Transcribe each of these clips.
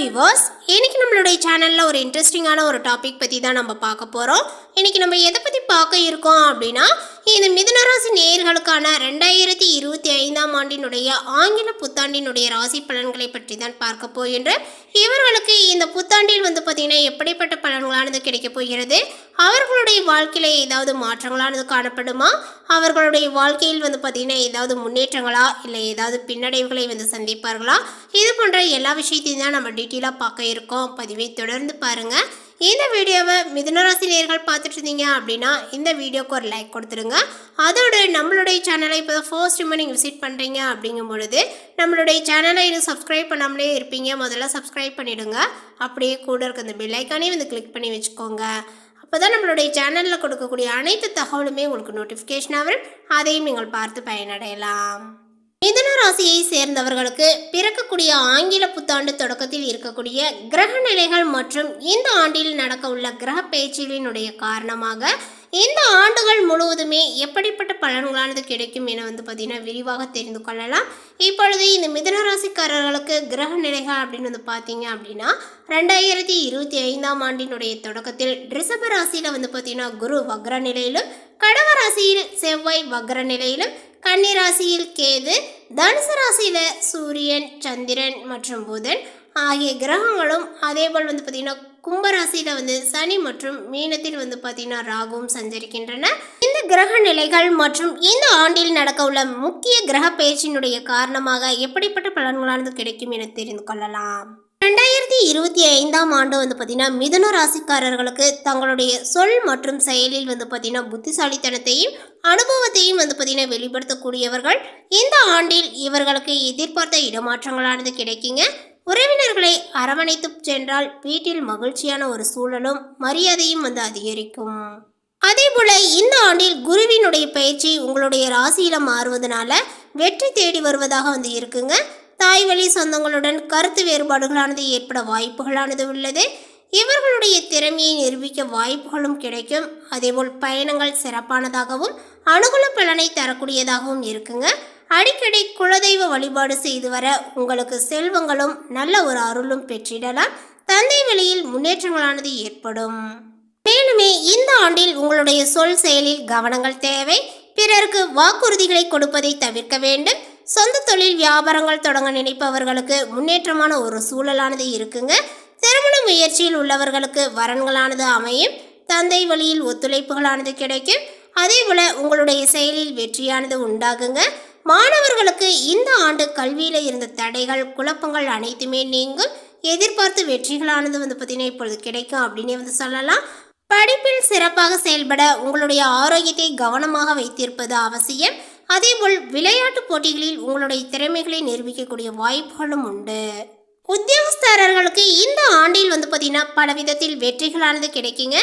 Viewers இன்னைக்கு நம்மளுடைய சேனலில் ஒரு இன்ட்ரெஸ்டிங்கான ஒரு டாபிக் பற்றி தான் நம்ம பார்க்க போகிறோம் இன்னைக்கு நம்ம எதை பற்றி பார்க்க இருக்கோம் அப்படின்னா இந்த மிதுனராசி நேயர்களுக்கான ரெண்டாயிரத்தி இருபத்தி ஐந்தாம் ஆண்டினுடைய ஆங்கில புத்தாண்டினுடைய ராசி பலன்களை பற்றி தான் பார்க்க போகின்ற இவர்களுக்கு இந்த புத்தாண்டில் வந்து பார்த்திங்கன்னா எப்படிப்பட்ட பலன்களானது கிடைக்கப் போகிறது? அவர்களுடைய வாழ்க்கையில் ஏதாவது மாற்றங்களானது காணப்படுமா? அவர்களுடைய வாழ்க்கையில் வந்து பார்த்திங்கன்னா ஏதாவது முன்னேற்றங்களா? இல்லை ஏதாவது பின்னடைவுகளை வந்து சந்திப்பார்களா? இது போன்ற எல்லா விஷயத்தையும் தான் நம்ம டீட்டெயிலாக பார்க்க இருக்கோம். பதிவை தொடர்ந்து பாருங்கள் இந்த வீடியோவை மிதுனராசி நேர்கள் பார்த்துட்டு இருந்தீங்க அப்படின்னா இந்த வீடியோக்கு ஒரு லைக் கொடுத்துருங்க அதோடு நம்மளுடைய சேனலை இப்போ தான் ஃபர்ஸ்ட் டைம் நீங்கள் விசிட் பண்ணுறீங்க அப்படிங்கும் பொழுது நம்மளுடைய சேனலை இன்னும் சப்ஸ்கிரைப் பண்ணாமலே இருப்பீங்க. முதல்ல சப்ஸ்கிரைப் பண்ணிவிடுங்க அப்படியே கூட இருக்க அந்த பெல் வந்து கிளிக் பண்ணி வச்சுக்கோங்க. அப்போ தான் நம்மளுடைய சேனலில் கொடுக்கக்கூடிய அனைத்து தகவலுமே உங்களுக்கு நோட்டிஃபிகேஷன் வரும். அதையும் நீங்கள் பார்த்து பயனடையலாம். மிதுன ராசியை சேர்ந்தவர்களுக்கு பிறக்கக்கூடிய ஆங்கில புத்தாண்டு தொடக்கத்தில் இருக்கக்கூடிய கிரக நிலைகள் மற்றும் இந்த ஆண்டில் நடக்க உள்ள கிரக பேச்சுகளினுடைய காரணமாக இந்த ஆண்டுகள் முழுவதுமே எப்படிப்பட்ட பலன்களானது கிடைக்கும் என வந்து பார்த்தீங்கன்னா விரிவாக தெரிந்து கொள்ளலாம். இப்பொழுது இந்த மிதுன ராசிக்காரர்களுக்கு கிரக நிலைகள் அப்படின்னு வந்து பார்த்தீங்க அப்படின்னா ரெண்டாயிரத்தி இருபத்தி ஐந்தாம் ஆண்டினுடைய தொடக்கத்தில் ரிஷப ராசியில் வந்து பார்த்தீங்கன்னா குரு வக்ர நிலையிலும் கடக ராசியில் செவ்வாய் வக்ர நிலையிலும் கன்னிராசியில் கேது தனுசு ராசியில் சூரியன் சந்திரன் மற்றும் புதன் ஆகிய கிரகங்களும் அதேபோல் வந்து பார்த்திங்கன்னா கும்பராசியில் வந்து சனி மற்றும் மீனத்தில் வந்து பார்த்தீங்கன்னா ராகுவும் சஞ்சரிக்கின்றன. இந்த கிரக நிலைகள் மற்றும் இந்த ஆண்டில் நடக்க உள்ள முக்கிய கிரக பயிற்சியினுடைய காரணமாக எப்படிப்பட்ட பலன்களானது கிடைக்கும் என தெரிந்து கொள்ளலாம். ரெண்டாயிரத்தி இருபத்தி ஐந்தாம் ஆண்டு வந்து பார்த்தீங்கன்னா மிதுன ராசிக்காரர்களுக்கு தங்களுடைய சொல் மற்றும் செயலில் வந்து பார்த்தீங்கன்னா புத்திசாலித்தனத்தையும் அனுபவத்தையும் வந்து பார்த்தீங்கன்னா வெளிப்படுத்தக்கூடியவர்கள். இந்த ஆண்டில் இவர்களுக்கு எதிர்பார்த்த இடமாற்றங்களானது கிடைக்குங்க. உறவினர்களை அரவணைத்து சென்றால் வீட்டில் மகிழ்ச்சியான ஒரு சூழலும் மரியாதையும் வந்து அதிகரிக்கும். அதேபோல இந்த ஆண்டில் குருவினுடைய பயிற்சி உங்களுடைய ராசியில மாறுவதனால வெற்றி தேடி வருவதாக வந்து இருக்குங்க. தாய் வழி சொந்தங்களுடன் கருத்து வேறுபாடுகளானது ஏற்பட வாய்ப்புகளானது உள்ளது. இவர்களுடைய திறமையை நிரூபிக்க வாய்ப்புகளும் கிடைக்கும். அதேபோல் பயணங்கள் சிறப்பானதாகவும் அனுகூல பலனை தரக்கூடியதாகவும் இருக்குங்க. அடிக்கடி குலதெய்வ வழிபாடு செய்து வர உங்களுக்கு செல்வங்களும் நல்ல ஒரு அருளும் பெற்றிடலாம். தந்தை வழியில் முன்னேற்றங்களானது ஏற்படும். மேலுமே இந்த ஆண்டில் உங்களுடைய சொல் செயலில் கவனங்கள் தேவை. பிறருக்கு வாக்குறுதிகளை கொடுப்பதை தவிர்க்க வேண்டும். சொந்த தொழில் வியாபாரங்கள் தொடங்க நினைப்பவர்களுக்கு முன்னேற்றமான ஒரு சூழலானது இருக்குங்க. திருமண முயற்சியில் உள்ளவர்களுக்கு வரன்களானது அமையும். தந்தை வழியில் ஒத்துழைப்புகளானது கிடைக்கும். அதே போல் உங்களுடைய செயலில் வெற்றியானது உண்டாகுங்க. மாணவர்களுக்கு இந்த ஆண்டு கல்வியில் இருந்த தடைகள் குழப்பங்கள் அனைத்துமே நீங்கும் எதிர்பார்த்த வெற்றிகளானது வந்து பார்த்தீங்கன்னா இப்பொழுது கிடைக்கும் அப்படின்னே வந்து சொல்லலாம். படிப்பில் சிறப்பாக செயல்பட உங்களுடைய ஆரோக்கியத்தை கவனமாக வைத்திருப்பது அவசியம். அதேபோல் விளையாட்டு போட்டிகளில் உங்களுடைய திறமைகளை நிரூபிக்கக்கூடிய வாய்ப்புகளும் உண்டு. உத்தியோகஸ்தரர்களுக்கு இந்த ஆண்டில் வந்து பார்த்தீங்கன்னா பல விதத்தில் வெற்றிகளானது கிடைக்குங்க.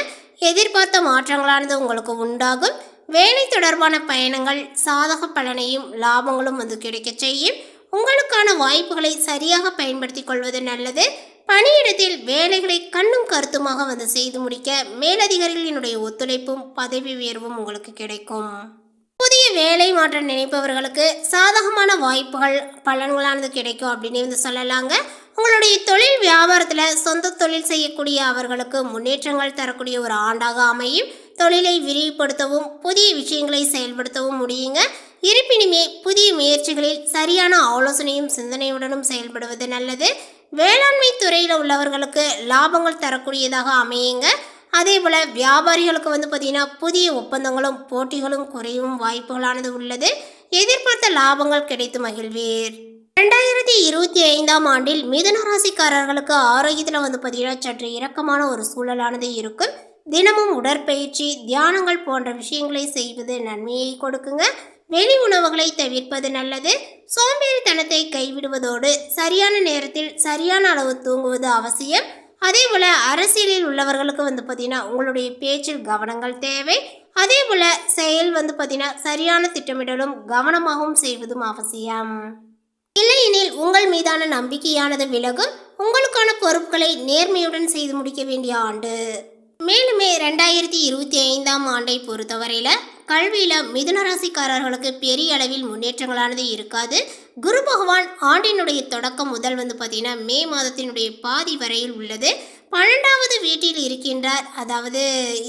எதிர்பார்த்த மாற்றங்களானது உங்களுக்கு உண்டாகும். வேலை தொடர்பான பயணங்கள் சாதக பலனையும் லாபங்களும் வந்து கிடைக்க செய்யும். உங்களுக்கான வாய்ப்புகளை சரியாக பயன்படுத்தி கொள்வது நல்லது. பணியிடத்தில் வேலைகளை கண்ணும் கருத்துமாக வந்து செய்து முடிக்க மேலதிகாரிகளினுடைய ஒத்துழைப்பும் பதவி உயர்வும் உங்களுக்கு கிடைக்கும். புதிய வேலை மாற்ற நினைப்பவர்களுக்கு சாதகமான வாய்ப்புகள் பலன்களானது கிடைக்கும் அப்படின்னு வந்து சொல்லலாங்க. உங்களுடைய தொழில் வியாபாரத்தில் சொந்த தொழில் செய்யக்கூடிய அவர்களுக்கு முன்னேற்றங்கள் தரக்கூடிய ஒரு ஆண்டாக அமையும். தொழிலை விரிவுபடுத்தவும் புதிய விஷயங்களை செயல்படுத்தவும் முடியுங்க. இருப்பினுமே புதிய முயற்சிகளில் சரியான ஆலோசனையும் சிந்தனையுடனும் செயல்படுவது நல்லது. வேளாண்மை துறையில் உள்ளவர்களுக்கு லாபங்கள் தரக்கூடியதாக அமையுங்க. அதே போல் வியாபாரிகளுக்கு வந்து பார்த்திங்கன்னா புதிய ஒப்பந்தங்களும் போட்டிகளும் குறையும் வாய்ப்புகளானது உள்ளது. எதிர்பார்த்த லாபங்கள் கிடைத்து மகிழ்வீர். ரெண்டாயிரத்தி இருபத்தி ஐந்தாம் ஆண்டில் மிதுன ராசிக்காரர்களுக்கு ஆரோக்கியத்தில் வந்து பார்த்தீங்கன்னா சற்று இறக்கமான ஒரு சூழலானது இருக்கும். தினமும் உடற்பயிற்சி தியானங்கள் போன்ற விஷயங்களை செய்வது நன்மையை கொடுக்குங்க. வெளி உணவுகளை தவிர்ப்பது நல்லது. சோம்பேறித்தனத்தை கைவிடுவதோடு சரியான நேரத்தில் சரியான அளவு தூங்குவது அவசியம். அதே போல் அரசியலில் உள்ளவர்களுக்கு வந்து பார்த்திங்கன்னா உங்களுடைய பேச்சில் கவனங்கள் தேவை. அதே போல் செயல் வந்து பார்த்திங்கன்னா சரியான திட்டமிடலும் கவனமாகவும் செய்வதும் அவசியம். இல்லையெனில் உங்கள் மீதான நம்பிக்கையானது விலகும். உங்களுக்கான பொறுப்புகளை நேர்மையுடன் செய்து முடிக்க வேண்டிய ஆண்டு. மேலுமே ரெண்டாயிரத்தி இருபத்தி ஐந்தாம் ஆண்டை பொறுத்தவரையில் கல்வியில் மிதுனராசிக்காரர்களுக்கு பெரிய அளவில் முன்னேற்றங்களானது இருக்காது. குரு பகவான் ஆண்டினுடைய தொடக்கம் முதல் வந்து பார்த்தீங்கன்னா மே மாதத்தினுடைய பாதி வரையில் உள்ளது. பன்னெண்டாவது வீட்டில் இருக்கின்றார். அதாவது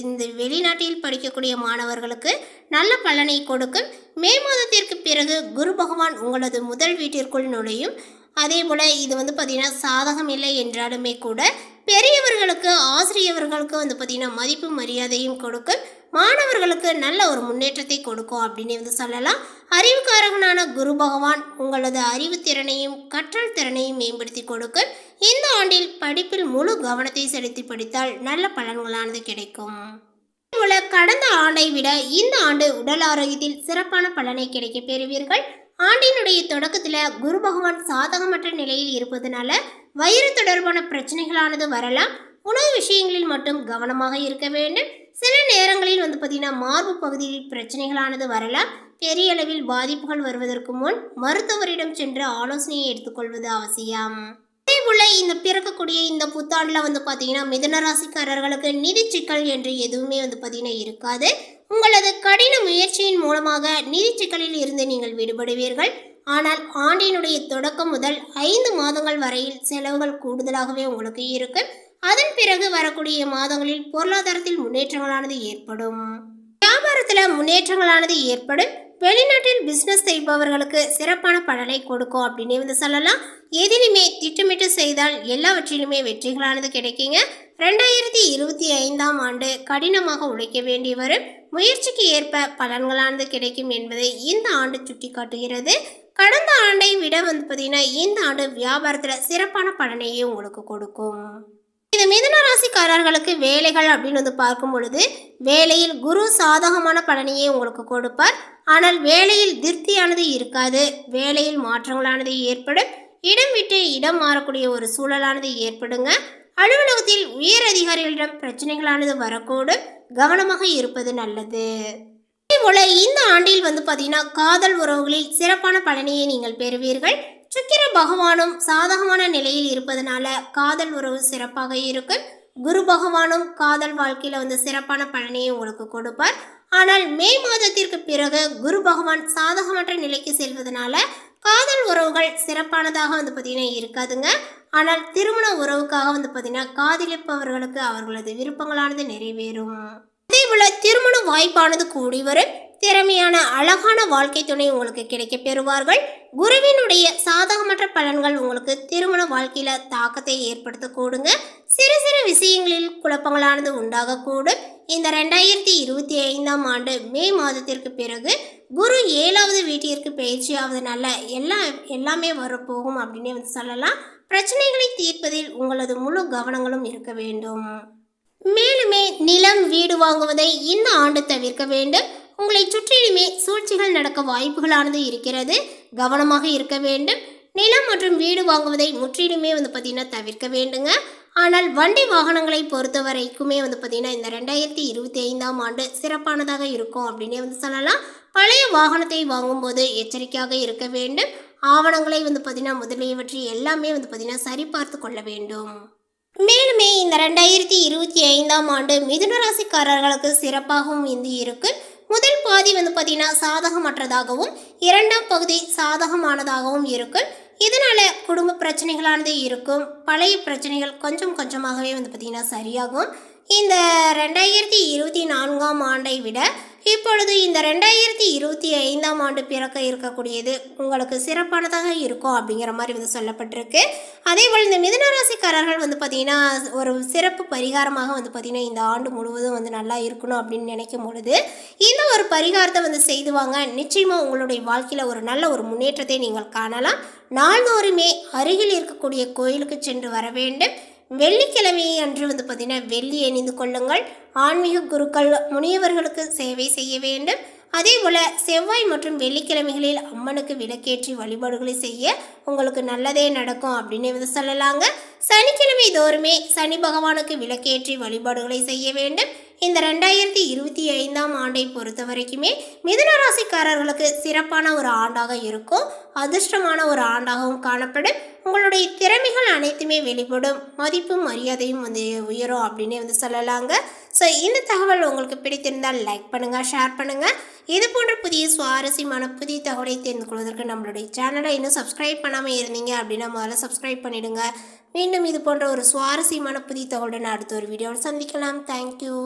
இந்த வெளிநாட்டில் படிக்கக்கூடிய மாணவர்களுக்கு நல்ல பலனை கொடுக்கும். மே மாதத்திற்கு பிறகு குரு பகவான் உங்களது முதல் வீட்டிற்குள் நுழையும். அதே போல் இது வந்து பார்த்திங்கன்னா சாதகம் இல்லை என்றாலுமே கூட பெரியவர்களுக்கு ஆசிரியர்களுக்கு வந்து பார்த்திங்கன்னா மதிப்பு மரியாதையும் கொடுக்கும் மாணவர்களுக்கு நல்ல ஒரு முன்னேற்றத்தை கொடுக்கும் அப்படின்னு வந்து சொல்லலாம். அறிவுக்காரகனான குரு பகவான் உங்களது அறிவுத்திறனையும் கற்றல் திறனையும் மேம்படுத்தி கொடுக்கும் இந்த ஆண்டில் படிப்பில் முழு கவனத்தை செலுத்தி படித்தால் நல்ல பலன்களானது கிடைக்கும். போல கடந்த ஆண்டை விட இந்த ஆண்டு உடல் ஆரோக்கியத்தில் சிறப்பான பலனை கிடைக்க பெறுவீர்கள். ஆண்டினுடைய தொடக்கத்தில் குரு பகவான் சாதகமற்ற நிலையில் இருப்பதனால வயிறு தொடர்பான பிரச்சனைகளானது வரலாம். உணவு விஷயங்களில் மட்டும் கவனமாக இருக்க வேண்டும். சில நேரங்களில் வந்து பார்த்தீங்கன்னா மார்பு பகுதியில் பிரச்சனைகளானது வரலாம். பெரிய அளவில் பாதிப்புகள் வருவதற்கு முன் மருத்துவரிடம் சென்று ஆலோசனையை எடுத்துக்கொள்வது அவசியம். அதே போல இந்த பிறக்கக்கூடிய இந்த புத்தாண்டில் வந்து பார்த்தீங்கன்னா மிதனராசிக்காரர்களுக்கு நிதி சிக்கல் என்று எதுவுமே வந்து பார்த்தீங்கன்னா இருக்காது. உங்களது கடின முயற்சியின் மூலமாக நிதி சிக்கலில் இருந்து நீங்கள் விடுபடுவீர்கள். ஆனால் ஆண்டினுடைய தொடக்கம் முதல் ஐந்து மாதங்கள் வரையில் செலவுகள் கூடுதலாகவே உங்களுக்கு இருக்கு. அதன் பிறகு வரக்கூடிய மாதங்களில் பொருளாதாரத்தில் முன்னேற்றங்களானது ஏற்படும். வியாபாரத்தில் முன்னேற்றங்களானது ஏற்படும். வெளிநாட்டில் பிஸ்னஸ் செய்பவர்களுக்கு சிறப்பான பலனை கொடுக்கும் அப்படின்னு வந்து சொல்லலாம். எதிலுமே திட்டமிட்டு செய்தால் எல்லாவற்றிலுமே வெற்றிகளானது கிடைக்குங்க. ரெண்டாயிரத்தி இருபத்தி ஐந்தாம் ஆண்டு கடினமாக உழைக்க வேண்டி வரும். முயற்சிக்கு ஏற்ப பலன்களானது கிடைக்கும் என்பதை இந்த ஆண்டு சுட்டி காட்டுகிறது கடந்த ஆண்டை விட வந்து பார்த்தீங்கன்னா இந்த ஆண்டு வியாபாரத்தில் சிறப்பான பலனையே உங்களுக்கு கொடுக்கும். இந்த மிதன ராசிக்காரர்களுக்கு வேலைகள் அப்படின்னு வந்து பார்க்கும் பொழுது வேலையில் குரு சாதகமான பலனையே உங்களுக்கு கொடுப்பார். ஆனால் வேலையில் திருப்தியானது இருக்காது. வேலையில் மாற்றங்களானது ஏற்படும். இடம் விட்டு இடம் மாறக்கூடிய ஒரு சூழலானது ஏற்படுங்க. அலுவலகத்தில் உயர் அதிகாரிகளிடம் பிரச்சனைகளானது வரக்கூடும். கவனமாக இருப்பது நல்லது. போல இந்த ஆண்டில் வந்து பார்த்தீங்கன்னா காதல் உறவுகளில் சிறப்பான பலனையை நீங்கள் பெறுவீர்கள். சுக்கிர பகவானும் சாதகமான நிலையில் இருப்பதனால காதல் உறவு சிறப்பாக இருக்கும் குரு பகவானும் காதல் வாழ்க்கையில் வந்து சிறப்பான பலனையை உங்களுக்கு கொடுப்பார். ஆனால் மே மாதத்திற்கு பிறகு குரு பகவான் சாதகமற்ற நிலைக்கு செல்வதனால காதல் உறவுகள் சிறப்பானதாக வந்து பார்த்தீங்கன்னா இருக்காதுங்க. ஆனால் திருமண உறவுக்காக வந்து பார்த்தீங்கன்னா காதலிப்பவர்களுக்கு அவர்களது விருப்பங்களானது நிறைவேறும். அதேபோல திருமண வாய்ப்பானது கூடி வரும் திறமையான அழகான வாழ்க்கை துணை உங்களுக்கு கிடைக்க பெறுவார்கள். குருவினுடைய சாதகமற்ற பலன்கள் உங்களுக்கு திருமண வாழ்க்கையில தாக்கத்தை ஏற்படுத்த கூடுங்க. சிறு சிறு விஷயங்களில் குழப்பங்களானது உண்டாகக்கூடும். இந்த ரெண்டாயிரத்தி இருபத்தி ஐந்தாம் ஆண்டு மே மாதத்திற்கு பிறகு குரு ஏழாவது வீட்டிற்கு பயிற்சியாவதுனால எல்லாம் எல்லாமே வரப்போகும் அப்படின்னு வந்து சொல்லலாம். பிரச்சனைகளை தீர்ப்பதில் உங்களது முழு கவனங்களும் இருக்க வேண்டும். மேலுமே நிலம் வீடு வாங்குவதை இந்த ஆண்டு தவிர்க்க வேண்டும். உங்களை சுற்றிலுமே சூழ்ச்சிகள் நடக்க வாய்ப்புகளானது இருக்கிறது. கவனமாக இருக்க வேண்டும். நிலம் மற்றும் வீடு வாங்குவதை முற்றிலுமே வந்து பார்த்திங்கன்னா தவிர்க்க வேண்டுங்க. ஆனால் வண்டி வாகனங்களை பொறுத்த வரைக்குமே வந்து பார்த்திங்கன்னா இந்த ரெண்டாயிரத்தி இருபத்தி ஐந்தாம் ஆண்டு சிறப்பானதாக இருக்கும் அப்படின்னே வந்து சொல்லலாம். பழைய வாகனத்தை வாங்கும்போது எச்சரிக்கையாக இருக்க வேண்டும். ஆவணங்களை வந்து பார்த்திங்கன்னா முதலியவற்றை எல்லாமே வந்து பார்த்திங்கன்னா சரிபார்த்து கொள்ள வேண்டும். மேலுமே இந்த ரெண்டாயிரத்தி இருபத்தி ஐந்தாம் ஆண்டு மிதுன ராசிக்காரர்களுக்கு சிறப்பாகவும் இந்து இருக்கு. முதல் பாதி வந்து பார்த்தீங்கன்னா சாதகமற்றதாகவும் இரண்டாம் பகுதி சாதகமானதாகவும் இருக்கு. இதனால குடும்ப பிரச்சனைகளானது இருக்கும். பழைய பிரச்சனைகள் கொஞ்சம் கொஞ்சமாகவே வந்து பார்த்திங்கன்னா சரியாகும். இந்த ரெண்டாயிரத்தி இருபத்தி நான்காம் ஆண்டை விட இப்பொழுது இந்த ரெண்டாயிரத்தி இருபத்தி ஐந்தாம் ஆண்டு பிறக்க இருக்கக்கூடியது உங்களுக்கு சிறப்பானதாக இருக்கும் அப்படிங்கிற மாதிரி வந்து சொல்லப்பட்டிருக்கு. அதே போல் இந்த மிதனராசிக்காரர்கள் வந்து பார்த்திங்கன்னா ஒரு சிறப்பு பரிகாரமாக வந்து பார்த்திங்கன்னா இந்த ஆண்டு முழுவதும் வந்து நல்லா இருக்கணும் அப்படின்னு நினைக்கும் பொழுது இந்த ஒரு பரிகாரத்தை வந்து செய்துவாங்க நிச்சயமாக உங்களுடைய வாழ்க்கையில் ஒரு நல்ல ஒரு முன்னேற்றத்தை நீங்கள் காணலாம். நாள்தோறுமே அருகில் இருக்கக்கூடிய கோயிலுக்கு சென்று வர வேண்டும். வெள்ளிக்கிழமை அன்று வந்து பார்த்திங்கன்னா வெள்ளி அணிந்து கொள்ளுங்கள். ஆன்மீக குருக்கள் முனியவர்களுக்கு சேவை செய்ய வேண்டும். அதே போல் செவ்வாய் மற்றும் வெள்ளிக்கிழமைகளில் அம்மனுக்கு விளக்கேற்றி வழிபாடுகளை செய்ய உங்களுக்கு நல்லதே நடக்கும் அப்படின்னு வந்து சொல்லலாங்க. சனிக்கிழமை தோறுமே சனி பகவானுக்கு விளக்கேற்றி வழிபாடுகளை செய்ய வேண்டும். இந்த ரெண்டாயிரத்தி இருபத்தி ஐந்தாம் ஆண்டை பொறுத்த வரைக்குமே மிதுன ராசிக்காரர்களுக்கு சிறப்பான ஒரு ஆண்டாக இருக்கும். அதிர்ஷ்டமான ஒரு ஆண்டாகவும் காணப்படும். உங்களுடைய திறமைகள் அனைத்துமே வெளிப்படும். மதிப்பும் மரியாதையும் வந்து உயரும் அப்படின்னே வந்து சொல்லலாங்க. ஸோ இந்த தகவல் உங்களுக்கு பிடித்திருந்தால் லைக் பண்ணுங்கள் ஷேர் பண்ணுங்கள் இது போன்ற புதிய சுவாரஸ்யமான புதிய தகவலை தெரிந்து கொள்வதற்கு நம்மளுடைய சேனலை இன்னும் சப்ஸ்கிரைப் பண்ணாமல் இருந்தீங்க அப்படின்னா முதல்ல சப்ஸ்கிரைப் பண்ணிவிடுங்க மீண்டும் இது போன்ற ஒரு சுவாரஸ்யமான புதிய தகவலுடன் அடுத்த ஒரு வீடியோவில் சந்திக்கலாம். தேங்க்யூ